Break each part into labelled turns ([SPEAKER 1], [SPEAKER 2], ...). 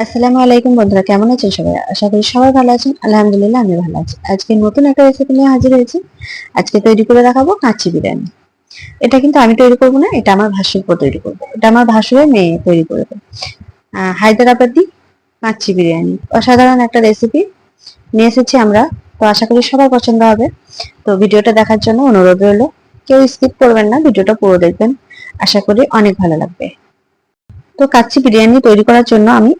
[SPEAKER 1] আসসালামু আলাইকুম বন্ধুরা, কেমন আছেন সবাই? আশা করি সবাই ভালো আছেন। আলহামদুলিল্লাহ আমি ভালো আছি। আজকে নতুন একটা রেসিপি নিয়ে হাজির হয়েছি। আজকে তৈরি করে দেখাবো কাচ্চি বিরিয়ানি। এটা কিন্তু আমি তৈরি করব না, এটা আমার ভাসুর তৈরি করব। এটা আমার ভাসুরের মেয়ে তৈরি করবে। হায়দ্রাবাদি কাচ্চি বিরিয়ানি। অসাধারণ একটা রেসিপি নিয়ে এসেছি আমরা। তো আশা করি সবার পছন্দ হবে। তো ভিডিওটা দেখার জন্য অনুরোধ রইল, কেউ স্কিপ করবেন না, ভিডিওটা পুরো দেখবেন। আশা করি অনেক ভালো লাগবে। তো কাচ্চি বিরিয়ানি তৈরি করার জন্য আমি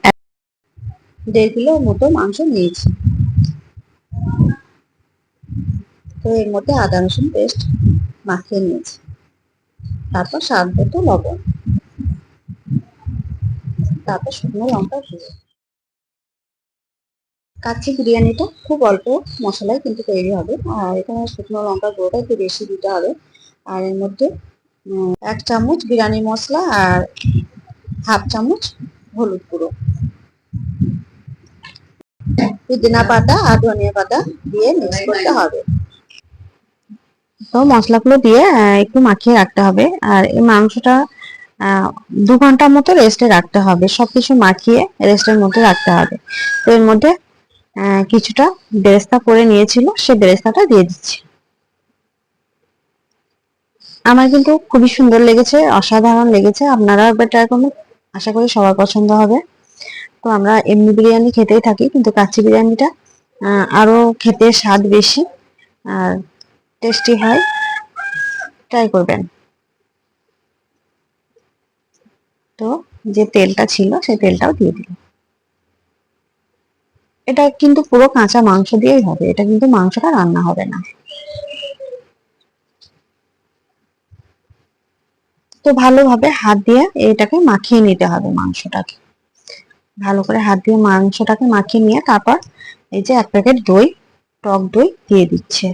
[SPEAKER 1] দেড় কিলো মতো মাংস নিয়েছি। তো এর মধ্যে আদা, রসুন পেস্ট মাখিয়ে নিয়েছি। তারপর স্বাদ মতো লবণ। তারপর শুকনো লঙ্কা গুঁড়ো। কাচ্চি বিরিয়ানিটা খুব অল্প মশলায় কিন্তু তৈরি হবে। আর এখানে শুকনো লঙ্কা গুঁড়োটা একটু বেশি দিতে হবে। আর এর মধ্যে এক চামচ বিরিয়ানি মশলা আর হাফ চামচ হলুদ গুঁড়ো। পুদিনা পাতা আর ধনিয়া পাতা দিয়ে মিক্স করতে হবে। তো মশলাগুলো দিয়ে একটু মাখিয়ে রাখতে হবে। আর এই মাংসটা দু ঘণ্টার মতো রেস্টে রাখতে হবে। সবকিছু মাখিয়ে রেস্টের মধ্যে রাখতে হবে। তো এর মধ্যে কিছুটা বেরেস্তা করে নিয়েছিল, সে বেরেস্তাটা দিয়ে দিচ্ছি। আমার কিন্তু খুবই সুন্দর লেগেছে, অসাধারণ লেগেছে। আপনারা একবার ট্রাই আশা করি সবার পছন্দ হবে। তো আমরা এমনি বিরিয়ানি খেতেই থাকি, কিন্তু কাচ্চি বিরিয়ানিটা আরও খেতে স্বাদ বেশি, আর টেস্টি হয় ট্রাই করবেন। তো যে তেলটা ছিল, সেই তেলটাও দিয়ে দিল এটা কিন্তু পুরো কাঁচা মাংস দিয়েই হবে, এটা কিন্তু মাংসটা রান্না হবে না। তো ভালোভাবে হাত দিয়ে এটাকে মাখিয়ে নিতে হবে মাংসটাকে। ভালো করে হাত দিয়ে মাংসটাকে মাখিয়ে নিয়ে তারপর এই যে এক প্যাকেট দই, টক দই দিয়ে দিচ্ছে।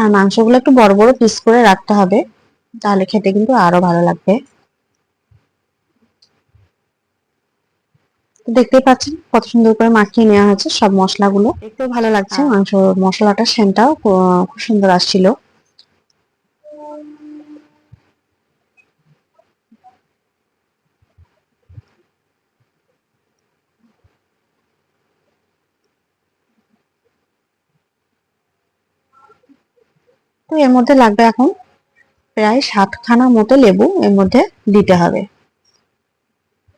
[SPEAKER 1] আর মাংসগুলো একটু বড় বড় পিস করে রাখতে হবে, তাহলে খেতে কিন্তু আরও ভালো লাগবে। তো দেখতেই পাচ্ছেন কত সুন্দর করে মাখিয়ে নেওয়া হয়েছে সব মশলাগুলো। দেখতেও ভালো লাগছে। মাংস মশলাটা সেন্টাও খুব সুন্দর আসছিল। তো এর মধ্যে লাগবে এখন প্রায় সাতখানা মতো লেবু এর মধ্যে দিতে হবে।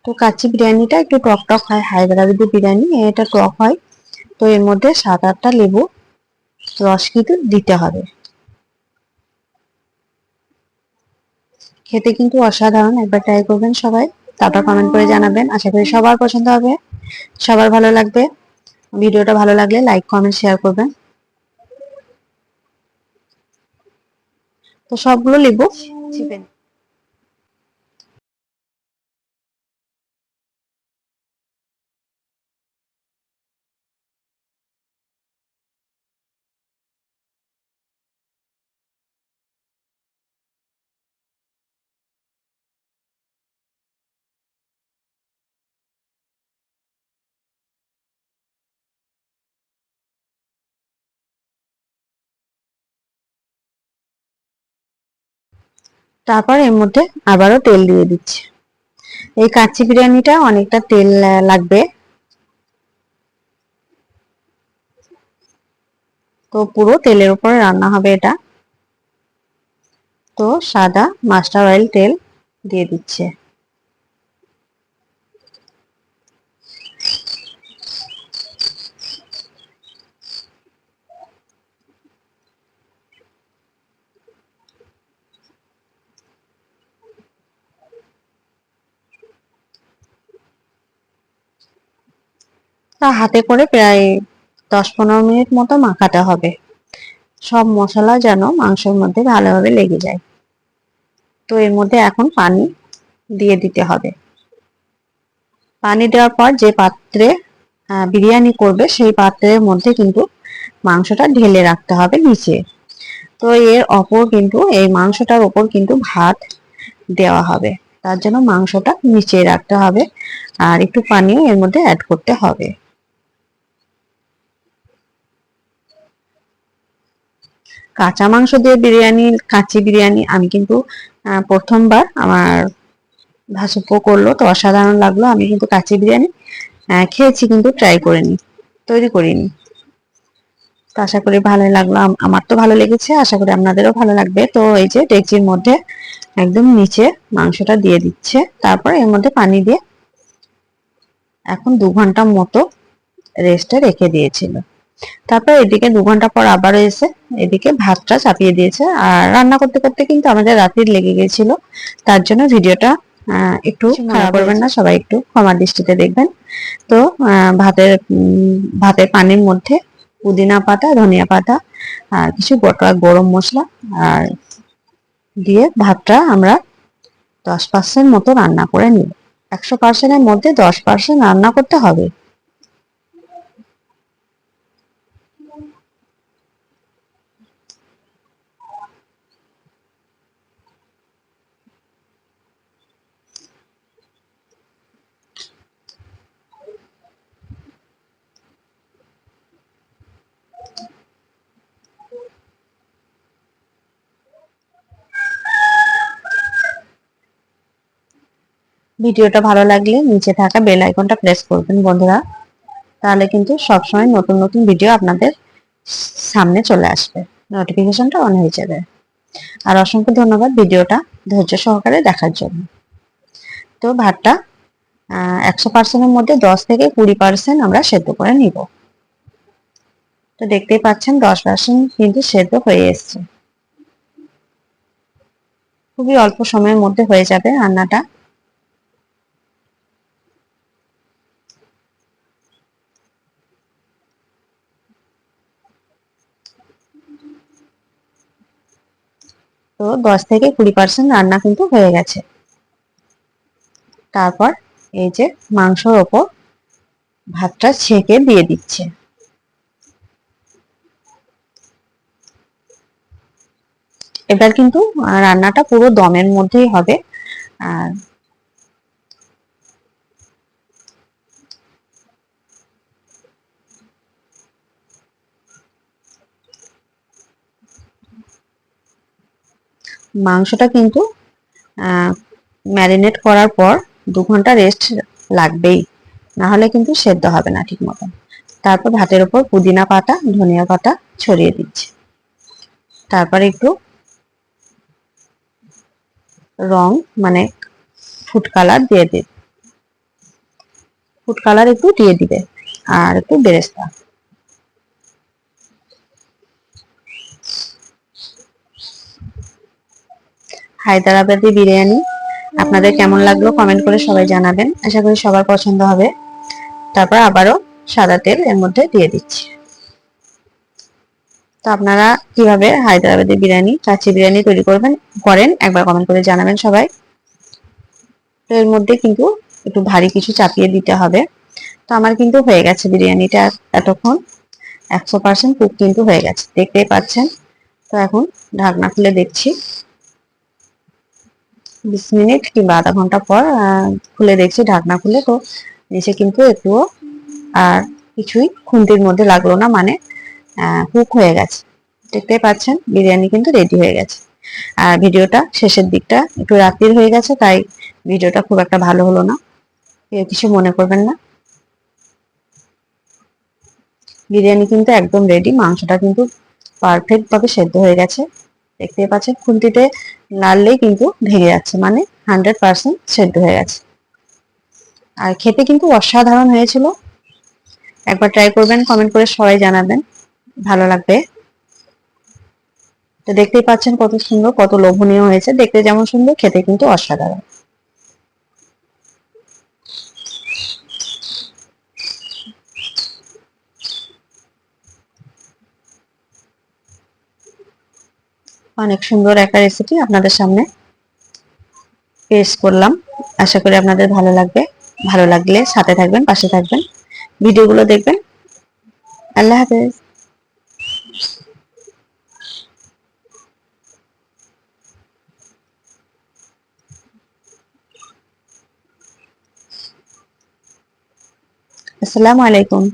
[SPEAKER 1] তো কাচ্চি বিরিয়ানিটা একটু টক টক হয়, হায়দ্রাবাদি বিরিয়ানি, এটা টক হয়। তো এর মধ্যে সাত আটটা লেবু, রস কিন্তু দিতে হবে। খেতে কিন্তু অসাধারণ, একবার ট্রাই করবেন সবাই। তারপর কমেন্ট করে জানাবেন। আশা করি সবার পছন্দ হবে। সবার ভালো লাগবে। ভিডিওটা ভালো লাগলে লাইক কমেন্ট শেয়ার করবেন। তো সবগুলো লেবু চিপে তারপর এর মধ্যে আবারও তেল দিয়ে দিচ্ছি। এই কাচ্চি বিরিয়ানিটা অনেকটা তেল লাগবে। তো পুরো তেলের উপরে রান্না হবে এটা। তো সাদা মাস্টার অয়েল তেল দিয়ে দিচ্ছে। তা হাতে করে প্রায় দশ পনেরো মিনিট মতো মাখাতে হবে। সব মশলা যেন মাংসের মধ্যে ভালোভাবে লেগে যায়। তো এর মধ্যে এখন পানি দিয়ে দিতে হবে। পানি দেওয়ার পর যে পাত্রে বিরিয়ানি করবে সেই পাত্রের মধ্যে কিন্তু মাংসটা ঢেলে রাখতে হবে নিচে। তো এর অপর কিন্তু, এই মাংসটার ওপর কিন্তু ভাত দেওয়া হবে। তার জন্য মাংসটা নিচে রাখতে হবে আর একটু পানিও এর মধ্যে অ্যাড করতে হবে। কাঁচা মাংস দিয়ে বিরিয়ানি, কাঁচি বিরিয়ানি, আমি কিন্তু প্রথমবার আমার ভাসুপ্পো করল, তো অসাধারণ লাগল, আমি কিন্তু কাঁচি বিরিয়ানি খেয়েছি কিন্তু ট্রাই করিনি, তৈরি করিনি। তো আশা করি ভালো লাগল, আম- আমার তো ভালো লেগেছে, আশা করি আপনাদেরও ভালো লাগবে। তো এই যে ডেকচির মধ্যে একদম নিচে মাংসটা দিয়ে দিচ্ছে, তারপর এর মধ্যে পানি দিয়ে এখন দু ঘণ্টা মতো রেস্টে রেখে দিয়েছিল। তারপর এদিকে দু ঘণ্টা পর আবার এসে এদিকে ভাতটা চাপিয়ে দিয়েছে। আর রান্না করতে করতে কিন্তু আমাদের রাত্রির লেগে গেছিল। তার জন্য ভিডিওটা একটু খারাপ করবেন না সবাই একটু ক্ষমার দৃষ্টিতে দেখবেন। তো ভাতের ভাতের পানির মধ্যে পুদিনা পাতা ধনিয়া পাতা আর কিছু গোটা গরম মশলা আর দিয়ে ভাতটা আমরা দশ পার্সেন্ট মতো রান্না করে নিব। একশো পার্সেন্টের মধ্যে দশ পার্সেন্ট রান্না করতে হবে। ভিডিওটা ভালো লাগলে নিচে থাকা বেল আইকনটা প্রেস করবেন, বন্ধুরা। তাহলে কিন্তু সবসময় নতুন নতুন ভিডিও আপনাদের সামনে চলে আসবে। নোটিফিকেশনটা অন হয়ে যাবে। আর অসংখ্য ধন্যবাদ ভিডিওটা ধৈর্য সহকারে দেখার জন্য। তো ভাতটা একশো পার্সেন্টের মধ্যে দশ থেকে কুড়ি পার্সেন্ট আমরা সেদ্ধ করে নিব। তো দেখতেই পাচ্ছেন দশ পার্সেন্ট কিন্তু সেদ্ধ হয়ে এসছে। খুবই অল্প সময়ের মধ্যে হয়ে যাবে রান্নাটা। দশ থেকে কুড়ি পার্সেন্ট রান্না কিন্তু হয়ে গেছে। তারপর এই যে মাংসর ওপর ভাতটা ছেঁকে দিয়ে দিচ্ছে। এবার কিন্তু রান্নাটা পুরো দমের মধ্যেই হবে। আর মাংসটা কিন্তু ম্যারিনেট করার পর দু ঘণ্টা রেস্ট লাগবেই। না হলে কিন্তু সেদ্ধ হবে না ঠিক মতো তারপর ভাতের উপর পুদিনা পাতা, ধনিয়া পাতা ছড়িয়ে দিচ্ছি। তারপর একটু রং মানে ফুড কালার দিয়ে দিবে। ফুড কালার একটু দিয়ে দিবে, আর একটু বেরেস্তা। হায়দ্রাবাদি বিরিয়ানি। আপনাদের কেমন লাগল কমেন্ট করে সবাই জানাবেন। আশা করি সবার পছন্দ হবে। তারপর আবারও সাদা তেল এর মধ্যে দিয়ে দিচ্ছি। তো আপনারা কীভাবে হায়দ্রাবাদি বিরিয়ানি, কাচ্চি বিরিয়ানি তৈরি করবেন, করেন, একবার কমেন্ট করে জানাবেন সবাই। তো এর মধ্যে কিন্তু একটু ভারী কিছু চাপিয়ে দিতে হবে। তো আমার কিন্তু হয়ে গেছে বিরিয়ানিটা এতক্ষণ। একশো পার্সেন্ট কুক কিন্তু হয়ে গেছে। দেখতেই পাচ্ছেন। তো এখন ঢাকনা খুলে দেখছি। বিশ মিনিট কিংবা আধা ঘণ্টা পর খুলে দেখছি, ঢাকনা খুলে, তো নিচে কিন্তু একটুও আর কিছুই খুন্তির মধ্যে লাগল না মানে কুক হয়ে গেছে। দেখতেই পাচ্ছেন, বিরিয়ানি কিন্তু রেডি হয়ে গেছে। আর ভিডিওটা শেষের দিকটা একটু রাত্রির হয়ে গেছে, তাই ভিডিওটা খুব একটা ভালো হলো না। কেউ কিছু মনে করবেন না। বিরিয়ানি কিন্তু একদম রেডি মাংসটা কিন্তু পারফেক্ট ভাবে সেদ্ধ হয়ে গেছে। দেখতে পাচ্ছেন, খুন্তিতে নাড়লেই কিন্তু ভেঙে যাচ্ছে মানে হান্ড্রেড পার্সেন্ট সেদ্ধ হয়ে গেছে। আর খেতে কিন্তু অসাধারণ হয়েছিল। একবার ট্রাই করবেন কমেন্ট করে সবাই জানাবেন, ভালো লাগবে। তো দেখতেই পাচ্ছেন কত সুন্দর, কত লোভনীয় হয়েছে, দেখতে যেমন সুন্দর, খেতে কিন্তু অসাধারণ। অনেক সুন্দর একটা রেসিপি আপনাদের সামনে পেশ করলাম। আশা করি আপনাদের ভালো লাগবে। ভালো লাগলে সাথে থাকবেন, পাশে থাকবেন। ভিডিওগুলো দেখবেন। আল্লাহ হাফেজ। আসসালামু আলাইকুম।